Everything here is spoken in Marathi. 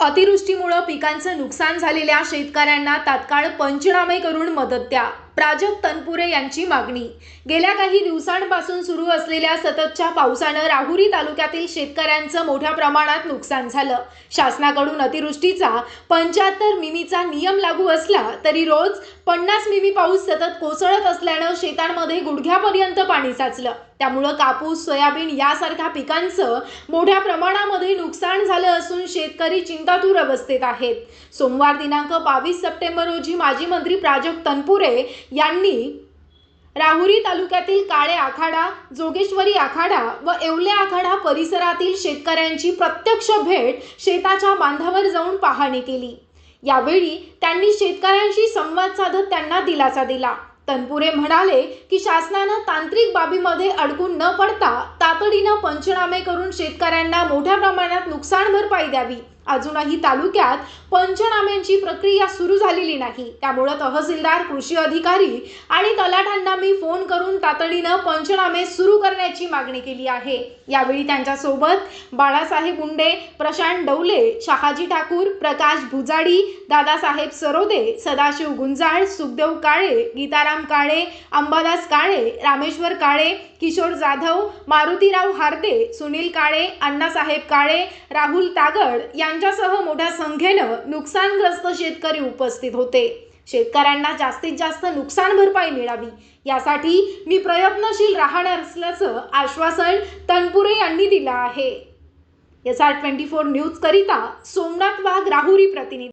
अतिवृष्टीमुळं पिकांचं नुकसान झालेल्या शेतकऱ्यांना तात्काळ पंचनामे करून मदत द्या. प्राजक्त तनपुरे यांची मागणी. गेल्या काही दिवसांपासून सुरू असलेल्या सततच्या पावसानं राहुरी तालुक्यातील शेतकऱ्यांचं मोठ्या प्रमाणात नुकसान झालं. शासनाकडून अतिवृष्टीचा पंच्याहत्तर मिमीचा नियम लागू असला तरी रोज पन्नास मिमी पाऊस सतत कोसळत असल्यानं शेतांमध्ये गुडघ्यापर्यंत पाणी साचलं. त्यामुळं कापूस सोयाबीन यासारख्या पिकांचं मोठ्या प्रमाणामध्ये नुकसान झालं असून शेतकरी चिंतातूर अवस्थेत आहेत. सोमवार दिनांक बावीस सप्टेंबर रोजी माजी मंत्री प्राजक्त तनपुरे यांनी राहुरी तालुक्यातील काळे आखाडा जोगेश्वरी आखाडा व येवले आखाडा परिसरातील शेतकऱ्यांची प्रत्यक्ष भेट शेताच्या बांधावर जाऊन पाहणी केली. यावेळी त्यांनी शेतकऱ्यांशी संवाद साधत त्यांना दिलासा दिला. तनपुरे म्हणाले की शासनानं तांत्रिक बाबीमध्ये अडकून न पडता तातडीनं पंचनामे करून शेतकऱ्यांना मोठ्या प्रमाणात नुकसान भरपाई द्यावी. अजूनही तालुक्यात पंचनाम्यांची प्रक्रिया सुरू झालेली नाही. त्यामुळं तहसीलदार कृषी अधिकारी आणि तलाठ्यांना मी फोन करून तातडीनं पंचनामे सुरू करण्याची मागणी केली आहे. यावेळी त्यांच्यासोबत बाळासाहेब उंडे प्रशांत डवले शहाजी ठाकूर प्रकाश भुजाडी दादासाहेब सरोदे सदाशिव गुंजाळ सुखदेव काळे गीताराम काळे अंबादास काळे रामेश्वर काळे किशोर जाधव मारुतीराव हार्दे सुनील काळे अण्णासाहेब काळे राहुल तागड यांच्यासह मोठ्या संख्येनं नुकसानग्रस्त शेतकरी उपस्थित होते. शेतकऱ्यांना जास्तीत जास्त नुकसान भरपाई मिळावी. यासाठी मी प्रयत्नशील राहणार असल्याचं आश्वासन तनपुरे यांनी दिलं आहे. S R twenty four news करिता सोमनाथ वाघ राहुरी प्रतिनिधी